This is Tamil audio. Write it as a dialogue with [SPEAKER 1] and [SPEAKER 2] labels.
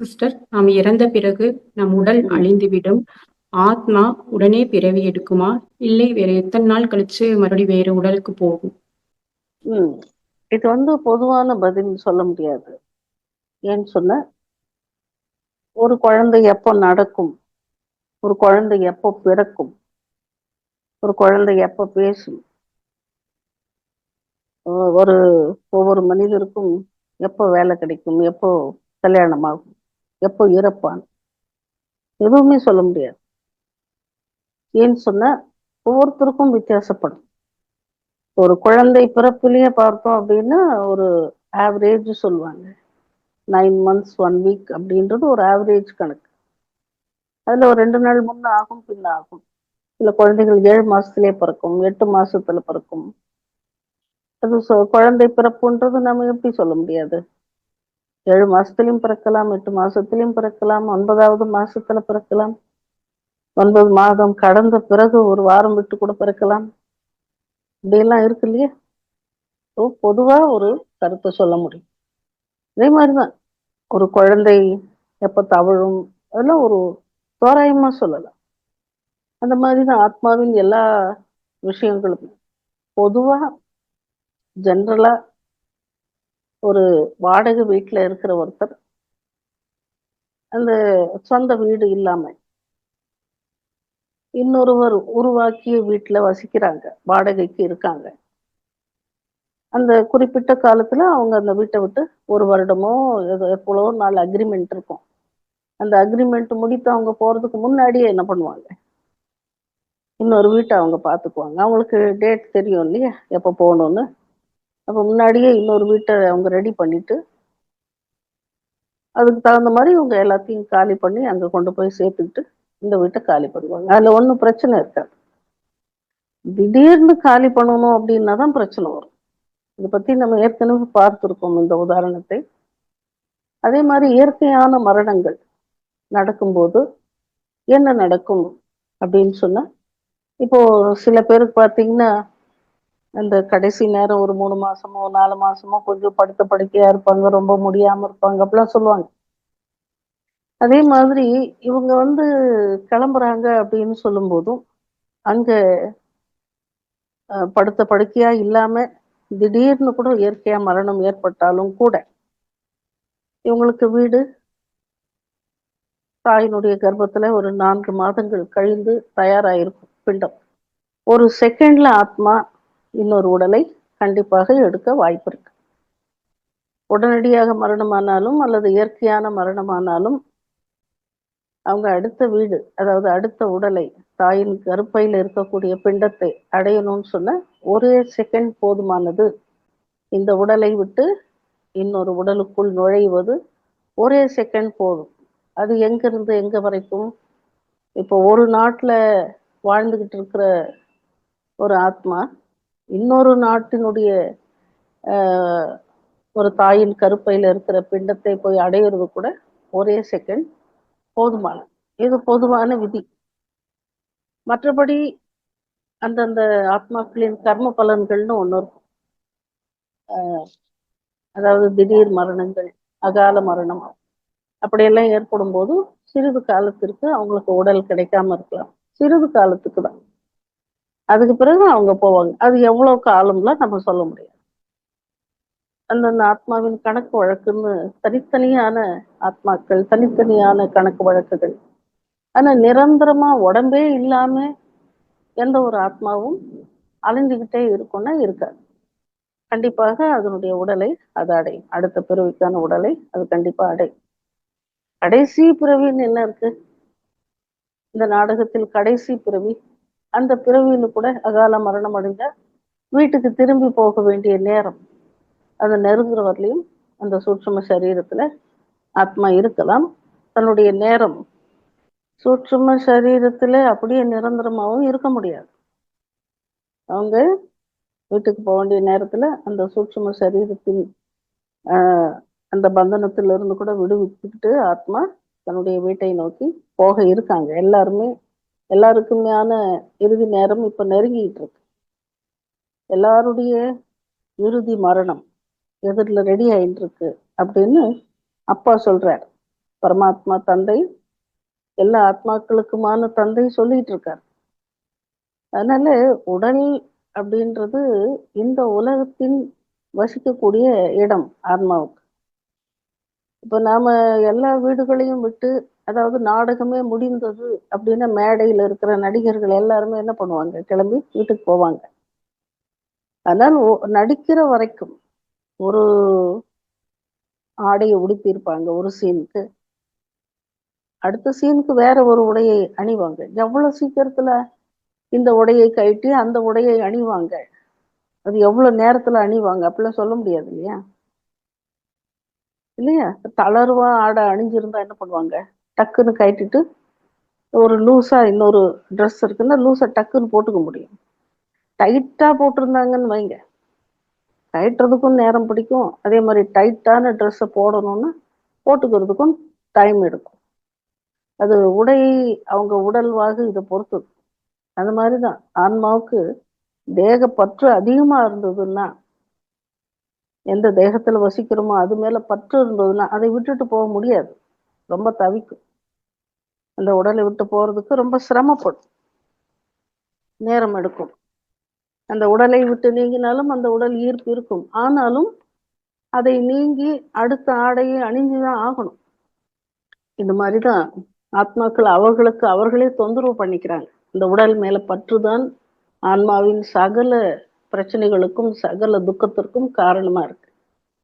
[SPEAKER 1] சிஸ்டர் நாம் இறந்த பிறகு நம் உடல் அழிந்துவிடும். ஆத்மா உடனே பிறவி எடுக்குமா? இல்லை வேற எத்தனை நாள் கழிச்சு மறுபடியும் வேற உடலுக்கு போகும்?
[SPEAKER 2] இது வந்து பொதுவான பதில் சொல்ல முடியாது. ஏன்னு சொன்ன? ஒரு குழந்தை எப்போ நடக்கும்? ஒரு குழந்தை எப்போ பிறக்கும்? ஒரு குழந்தை எப்போ பேசும்? ஒரு ஒவ்வொரு மனிதருக்கும் எப்போ வேலை கிடைக்கும்? எப்போ கல்யாணம் ஆகும் எப்போ இறப்பான்? எதுவுமே சொல்ல முடியாது. ஏன்னு சொன்னா ஒவ்வொருத்தருக்கும் வித்தியாசப்படும். ஒரு குழந்தை பிறப்புலயே பார்த்தோம் அப்படின்னா ஒரு ஆவரேஜ் சொல்லுவாங்க. நைன் மந்த்ஸ் ஒன் வீக் அப்படின்றது ஒரு ஆவரேஜ் கணக்கு. அதுல ஒரு ரெண்டு நாள் முன்ன ஆகும் பின்ன ஆகும். சில குழந்தைகள் ஏழு மாசத்திலே பிறக்கும் எட்டு மாசத்துல பிறக்கும். அது சொ- குழந்தை பிறப்புன்றது நம்ம எப்படி சொல்ல முடியாது? ஏழு மாசத்துலயும் பிறக்கலாம் எட்டு மாசத்துலயும் பிறக்கலாம் ஒன்பதாவது மாசத்துல பிறக்கலாம். ஒன்பது மாதம் கடந்த பிறகு ஒரு வாரம் விட்டு கூட பிறக்கலாம். இப்படியெல்லாம் இருக்கு இல்லையா? பொதுவா ஒரு கருத்தை சொல்ல முடியும். அதே மாதிரிதான். ஒரு குழந்தை எப்ப தவழும் அதெல்லாம் ஒரு தோராயமா சொல்லலாம். அந்த மாதிரிதான் ஆத்மாவின் எல்லா விஷயங்களுமே. பொதுவா ஜென்ரலா ஒரு வாடகை வீட்டில் இருக்கிற ஒருத்தர் அந்த சொந்த வீடு இல்லாம இன்னொருவர் உருவாக்கிய வீட்டுல வசிக்கிறாங்க வாடகைக்கு இருக்காங்க. அந்த குறிப்பிட்ட காலத்துல அவங்க அந்த வீட்டை விட்டு ஒரு வருடமோ எவ்வளோ நாள் அக்ரிமெண்ட் இருக்கும். அந்த அக்ரிமெண்ட் முடித்து அவங்க போறதுக்கு முன்னாடியே என்ன பண்ணுவாங்க? இன்னொரு வீட்டை அவங்க பார்த்துக்குவாங்க. அவங்களுக்கு டேட் தெரியும் இல்லையா? எப்போ போகணுன்னு அப்போ முன்னாடியே இன்னொரு வீட்டை அவங்க ரெடி பண்ணிட்டு அதுக்கு தகுந்த மாதிரி இவங்க எல்லாத்தையும் காலி பண்ணி அங்கே கொண்டு போய் சேர்த்துக்கிட்டு இந்த வீட்டை காலி பண்ணுவாங்க. அதில் ஒன்றும் பிரச்சனை இருக்காது திடீர்னு காலி பண்ணணும் அப்படின்னா தான் பிரச்சனை வரும். இதை பத்தி நம்ம ஏற்கனவே பார்த்துருக்கோம் இந்த உதாரணத்தை. அதே மாதிரி இயற்கையான மரணங்கள் நடக்கும்போது என்ன நடக்கும் அப்படின்னு சொன்னா இப்போ சில பேருக்கு பார்த்தீங்கன்னா அந்த கடைசி நேரம் ஒரு மூணு மாசமோ நாலு மாசமோ கொஞ்சம் படுத்த படுக்கையா இருப்பாங்க ரொம்ப முடியாம இருப்பாங்க அப்படிலாம் சொல்லுவாங்க. அதே மாதிரி இவங்க வந்து கிளம்புறாங்க அப்படின்னு சொல்லும் போதும் அங்க அஹ், படுத்த படுக்கையா இல்லாம திடீர்னு கூட இயற்கையா மரணம் ஏற்பட்டாலும் கூட இவங்களுக்கு வீடு தாயினுடைய கர்ப்பத்துல ஒரு நான்கு மாதங்கள் கழிந்து தயாராயிருக்கும் பிண்டம். ஒரு செகண்ட்ல ஆத்மா இன்னொரு உடலை கண்டிப்பாக எடுக்க வாய்ப்பு இருக்கு. உடனடியாக மரணமானாலும் அல்லது இயற்கையான மரணமானாலும் அவங்க அடுத்த வீடு அதாவது அடுத்த உடலை தாயின் கருப்பையில் இருக்கக்கூடிய பிண்டத்தை அடையணும்னு சொன்ன ஒரே செகண்ட் போதுமானது. இந்த உடலை விட்டு இன்னொரு உடலுக்குள் நுழைவது ஒரே செகண்ட் போதும். அது எங்கிருந்து எங்க வரைக்கும்? இப்போ ஒரு நாட்டுல வாழ்ந்துகிட்டு இருக்கிற ஒரு ஆத்மா இன்னொரு நாட்டினுடைய ஒரு தாயின் கருப்பையில இருக்கிற பிண்டத்தை போய் அடையிறது கூட ஒரே செகண்ட் போதுமான இது பொதுவான விதி. மற்றபடி அந்தந்த ஆத்மாக்களின் கர்ம பலன்கள்னு ஒன்று இருக்கும். ஆஹ், அதாவது திடீர் மரணங்கள் அகால மரணம் அப்படியெல்லாம் ஏற்படும் போது சிறிது காலத்திற்கு அவங்களுக்கு உடல் கிடைக்காம இருக்கலாம். சிறிது காலத்துக்கு தான். அதுக்கு பிறகு அவங்க போவாங்க. அது எவ்வளவு காலம்லாம் நம்ம சொல்ல முடியாது அந்தந்த ஆத்மாவின் கணக்கு வழக்குன்னு தனித்தனியான ஆத்மாக்கள் தனித்தனியான கணக்கு வழக்குகள். ஆனா நிரந்தரமா உடம்பே இல்லாம எந்த ஒரு ஆத்மாவும் அலைஞ்சுக்கிட்டே இருக்கும்னா இருக்காது. கண்டிப்பாக அதனுடைய உடலை அது அடையும். அடுத்த பிறவிக்கான உடலை அது கண்டிப்பா அடையும். கடைசி பிறவின்னு என்ன இருக்கு? இந்த நாடகத்தில் கடைசி பிறவி அந்த பிறவியில் கூட அகால மரணம் அடைஞ்சா வீட்டுக்கு திரும்பி போக வேண்டிய நேரம். அது நெருங்குற வரலையும் அந்த சூட்சும சரீரத்துல ஆத்மா இருக்கலாம். தன்னுடைய நேரம் சூட்சும சரீரத்துல அப்படியே நிரந்தரமாகவும் இருக்க முடியாது. அவங்க வீட்டுக்கு போக வேண்டிய நேரத்துல அந்த சூட்சும சரீரத்தின் ஆஹ், அந்த பந்தனத்திலிருந்து கூட விடுவிச்சுக்கிட்டு ஆத்மா தன்னுடைய வீட்டை நோக்கி போக இருக்காங்க. எல்லாருமே எல்லாருக்குமான இறுதி நேரம் இப்ப நெருங்கிட்டு இருக்கு எல்லாருடைய இறுதி மரணம் எதிரில் ரெடி ஆயிட்டு இருக்கு அப்படின்னு அப்பா சொல்றார். பரமாத்மா தந்தை எல்லா ஆத்மாக்களுக்குமான தந்தை சொல்லிட்டு இருக்கார் அதனால உடல் அப்படின்றது இந்த உலகத்தின் வசிக்கக்கூடிய இடம் ஆத்மாவுக்கு. இப்ப நாம எல்லா வீடுகளையும் விட்டு அதாவது நாடகமே முடிந்தது அப்படின்னா மேடையில இருக்கிற நடிகர்கள் எல்லாருமே என்ன பண்ணுவாங்க? கிளம்பி வீட்டுக்கு போவாங்க. அதனால் ஒ- நடிக்கிற வரைக்கும் ஒரு ஆடையை உடுத்தியிருப்பாங்க ஒரு சீனுக்கு. அடுத்த சீனுக்கு வேற ஒரு உடையை அணிவாங்க. எவ்வளவு சீக்கிரத்துல இந்த உடையை கழட்டி அந்த உடையை அணிவாங்க? அது எவ்வளவு நேரத்துல அணிவாங்க? அப்படிலாம் சொல்ல முடியாது இல்லையா? இல்லையா? தளர்வா ஆடை அணிஞ்சிருந்தா என்ன பண்ணுவாங்க? டக்குன்னு கட்டிட்டு ஒரு லூஸா இன்னொரு ட்ரெஸ் இருக்குன்னா லூஸா டக்குன்னு போட்டுக்க முடியும். டைட்டா போட்டிருந்தாங்கன்னு வைங்க. கழட்டுறதுக்கும் நேரம் பிடிக்கும். அதே மாதிரி டைட்டான ட்ரெஸ்ஸை போடணும்னா போட்டுக்கிறதுக்கும் டைம் எடுக்கும். அது உடை அவங்க உடல்வாகு இதை பொறுத்தது. அந்த மாதிரி தான் ஆன்மாவுக்கு தேக பற்று அதிகமாக இருந்ததுன்னா எந்த தேகத்தில் வசிக்கிறோமோ அது மேலே பற்று இருந்ததுன்னா அதை விட்டுட்டு போக முடியாது. ரொம்ப தவிக்கும். அந்த உடலை விட்டு போறதுக்கு ரொம்ப சிரமப்படும். நேரம் எடுக்கும். அந்த உடலை விட்டு நீங்கினாலும் அந்த உடல் ஈர்ப்பு இருக்கும். ஆனாலும் அதை நீங்கி அடுத்த ஆடையை அணிஞ்சுதான் ஆகணும். இந்த மாதிரிதான் ஆத்மாக்கள் அவர்களுக்கு அவர்களே தொந்தரவு பண்ணிக்கிறாங்க. இந்த உடல் மேல பற்றுதான் ஆன்மாவின் சகல பிரச்சனைகளுக்கும் சகல துக்கத்திற்கும் காரணமா இருக்கு.